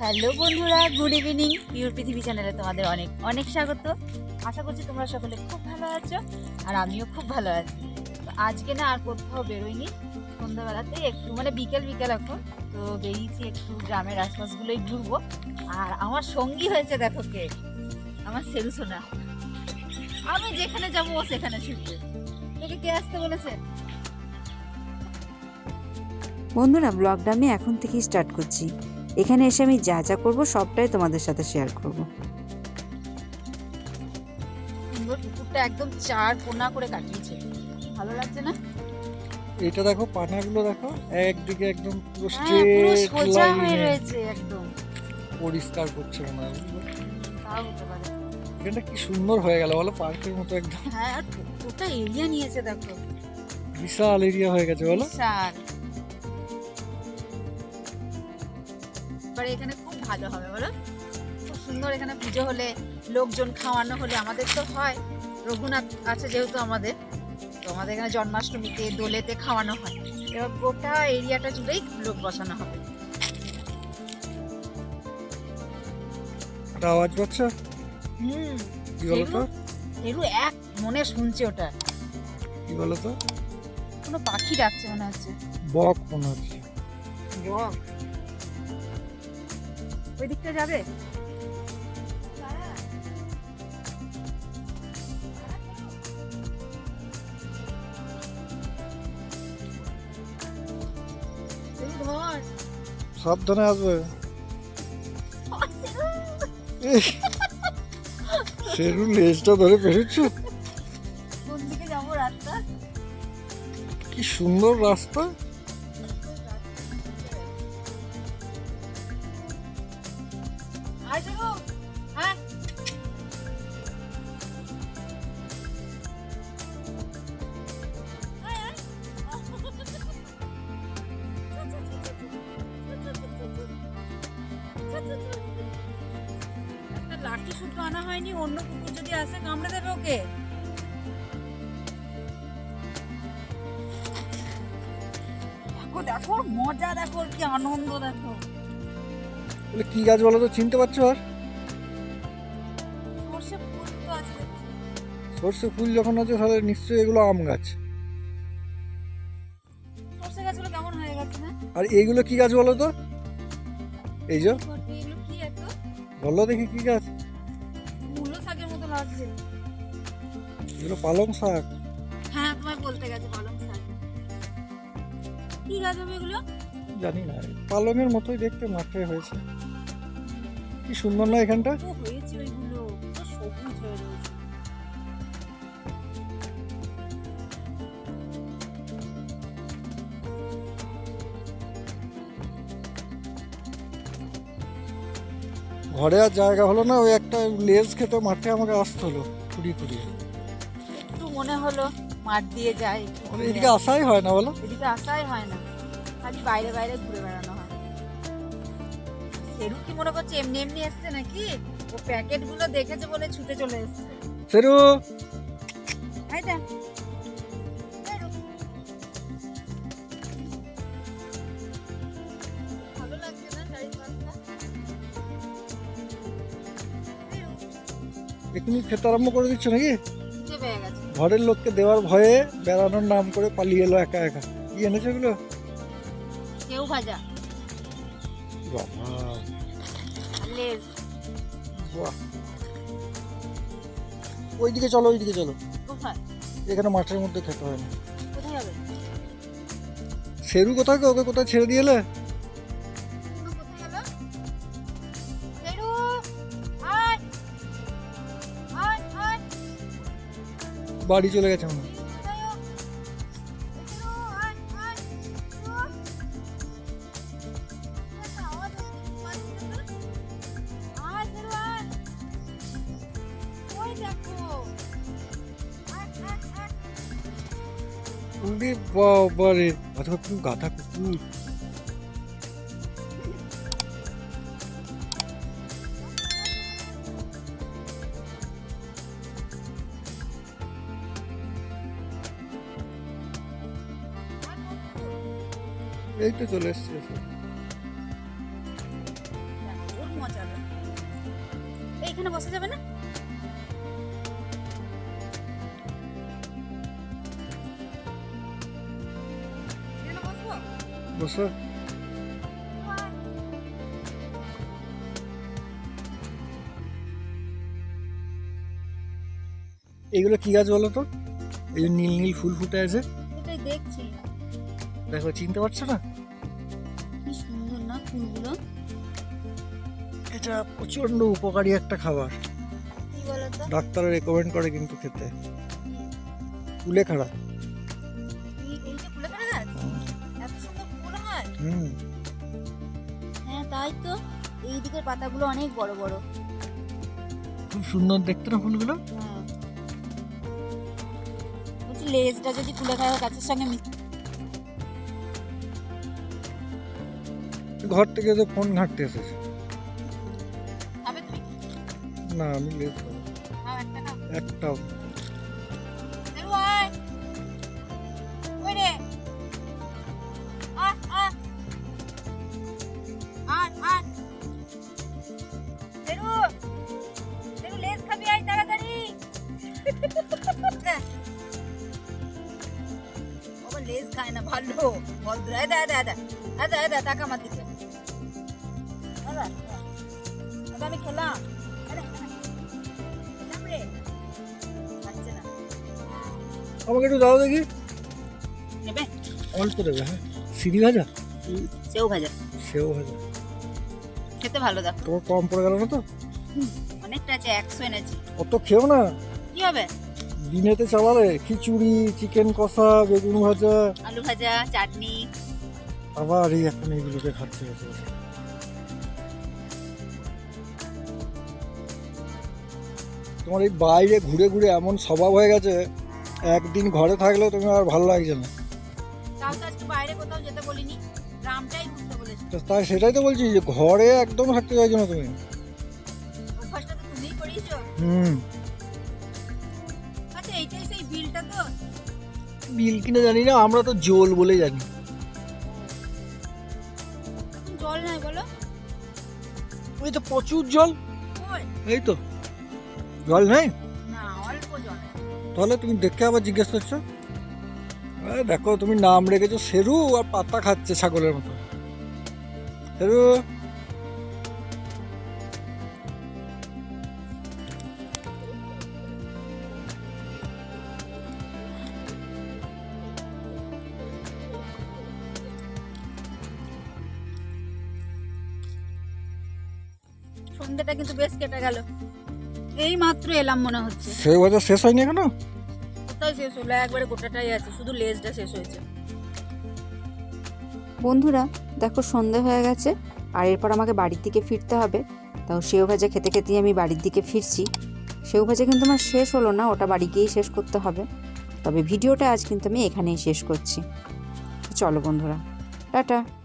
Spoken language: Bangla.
হ্যালো বন্ধুরা, গুড ইভিনিং। পিওর পৃথিবী চ্যানেলে তোমাদের অনেক অনেক স্বাগত। আশা করছি তোমরা সকলে খুব ভালো আছো আর আমিও খুব ভালো আছি। তো আজকে না আর কোথাও বেরোইনি। সন্ধ্যাবেলাতে একটু মানে বিকেল বিকেল এখন। তো বেরিয়েছি একটু গ্রামের আশপাশগুলোই ঘুরবো। আর আমার সঙ্গী হয়েছে দেখো কে? আমার সেরু সোনা। আমি যেখানে যাব সেখানে ছুটবে। তোকে কে আসতে বলেছে? বন্ধুরা, ব্লগটা আমি এখন থেকেই স্টার্ট করছি। এখানে এসে আমি যা যা করব সবটাই তোমাদের সাথে শেয়ার করব। সুন্দর পুকুরটা একদম চার কোনা করে কাটিয়েছে। ভালো লাগছে না? এটা দেখো পানাগুলো দেখো একদিকে একদম পুরো হ্যাঁ পুরো স্ট্রেট সোজা হয়ে রয়েছে একদম। পরিষ্কার করছে মনে হয়। তাও হতে পারে। এখানটা কি সুন্দর হয়ে গেল বলো পার্কের মতো একদম। হ্যাঁ আর এরিয়া নিয়েছে দেখো। বিশাল এরিয়া হয়ে গেছে বলো। বিশাল। এবারে এখানে খুব ভালো হবে বলো? খুব সুন্দর এখানে পুজো হলে লোকজন খাওয়ানো হলে আমাদের তো হয়। রঘুনাথ আছে যেহেতু আমাদের তো আমাদের এখানে জন্মাষ্টমীতে দোলেতে খাওয়ানো হয়। এবার গোটা এরিয়াটা জুড়েই লোক বসানো হবে। আওয়াজ পাচ্ছ? হুম। কি এরু এক মনে শুনছে ওটা। কি বলো তো? কোনো পাখি ডাকছে মনে হচ্ছে। বক মনে হচ্ছে। বক? ওই দিকটা যাবে? সাবধানে আসবে। সেরু লেজটা ধরে পেরেছ? কোন দিকে যাব রাস্তা? কি সুন্দর রাস্তা। হয়নি অন্য কুকুর যদি আসে কামড়ে দেবে ওকে? দেখো দেখো মজা দেখো কি আনন্দ দেখো। বলে কি গাছ বলো তো চিনতে পারছ আর? সর্ষে ফুল তো আছে। সর্ষে ফুল যখন আছে তাহলে নিশ্চয়ই এগুলো আম গাছ। সর্ষে গাছগুলো কেমন হয়ে গেছে না আর এইগুলো কি গাছ বলো তো? এই যে। সত্যি এগুলো কি এত? বলো দেখি কি গাছ। এগুলো পালং শাক। হ্যাঁ তোমায় বলতে গেছে পালং শাক। কি গাছ হবে এগুলো? জানি না পালংয়ের মতোই দেখতে মাঠে হয়েছে। কি সুন্দর না এখানটা? হয়েছে ওইগুলো। তো সবুজ হয়ে রয়েছে। ঘরে আর জায়গা হলো না ওই একটা লেজ খেতে মাঠে আমাকে আসতে হলো কুড়িয়ে কুড়িয়ে মনে হলো মাঠ দিয়ে যায় একটু মানে এদিকে আসাই হয় না বলো? এদিকে আসাই হয় না। খালি বাইরে বাইরে ঘুরে বেড়ানো হয়। সেরু কি মনে করছে এমনি এমনি এসছে নাকি? ও প্যাকেটগুলো দেখেছে বলে ছুটে চলে এসছে। সেরু। না চারিপাশটা এখনই খেতে আরম্ভ করে দিচ্ছ নাকি? ঘরের লোককে দেওয়ার ভয়ে বেড়ানোর নাম করে পালিয়ে এলো একা একা। কি এনেছো এগুলো? কেউ ভাজা। বাবা। লেজ। বাহ। ওইদিকে চলো ওইদিকে চলো। এখানে মাঠের মধ্যে খেতে হয় না। সেরু কোথায়? ওকে কোথায় ছেড়ে দিয়েলে সেরু আয় আয় উরি বাবা রে অথবা খুব গাধা কুকুর এই তো চলে এসছে এসে। এখানে বসা যাবে না? এগুলো কি গাছ বলো তো? এই যে নীল নীল ফুল ফুটে আছে। দেখছি। দেখো চিনতে পারছ না? ফুলগুলো এটা প্রচণ্ড উপকারী একটা খাবার। ডাক্তার রেকমেন্ড করে কিন্তু খেতে। কুলে খাড়া এই এই যে ফুলে ফেলে গাছ এত সুন্দর ফুল হয়। হুম। হ্যাঁ তাই তো। এই দিকের পাতাগুলো অনেক বড় বড়। খুব সুন্দর দেখতে না ফুলগুলো? বলছি লেজটা যদি ফুলে খাওয়া গাছের সঙ্গে মিশ ঘর থেকে তো ফোন ঘাঁটতে এসেছে। না আমি লেট খাও একটাও। লেজ খায় না ভালো। ভদ্র এদা এদা এদা এদা টাকা আমার এদা আমি খেলাম। আমাকে একটু দাও দেখি। নেবে? অল্প দেবে হ্যাঁ। সিঁড়ি ভাজা? সেও ভাজা। সেও ভাজা। খেতে ভালো দেখো। তোমার কম পড়ে গেল না তো? অনেকটা আছে একশো এনেছি। অত খেও না? কি হবে? দিনেতে চালালে খিচুড়ি চিকেন কষা বেগুন ভাজা। আলু ভাজা চাটনি। আবার এই এখন এইগুলোকে খাচ্ছে তোমার এই বাইরে ঘুরে ঘুরে এমন স্বভাব হয়ে গেছে একদিন ঘরে থাকলেও তুমি আর ভালো লাগছে না। তাও তো আজকে বাইরে কোথাও যেতে বলিনি গ্রামটাই ঘুরতে বলেছি। তো তাই সেটাই তো বলছি যে ঘরে একদম থাকতে চাইছো না তুমি। হুম। আচ্ছা এইটাই সেই বিলটা তো? বিল কিনা জানি না আমরা তো জোল বলে জানি। জল নাই বলো। ওই তো প্রচুর জল। এই তো। জল নেই? তাহলে তুমি দেখে আবার জিজ্ঞেস করছ? দেখো তুমি নাম রেখেছো সেরু আর পাতা খাচ্ছে ছাগলের মতো। সেরু। সন্ধ্যাটা কিন্তু বেশ কেটে গেল। এই মাত্র এলাম মনে হচ্ছে। সেও ভাজা শেষ হয়নি এখনও? কোথায় শেষ হলো? একবারে গোটাটাই আছে শুধু লেজটা শেষ হয়েছে। বন্ধুরা দেখো সন্ধে হয়ে গেছে আর এরপর আমাকে বাড়ির দিকে ফিরতে হবে। তাও সেও ভাজা খেতে খেতেই আমি বাড়ির দিকে ফিরছি। সেও ভাজা কিন্তু আমার শেষ হলো না ওটা বাড়ি গিয়েই শেষ করতে হবে। তবে ভিডিওটা আজ কিন্তু আমি এখানেই শেষ করছি। চলো বন্ধুরা টাটা।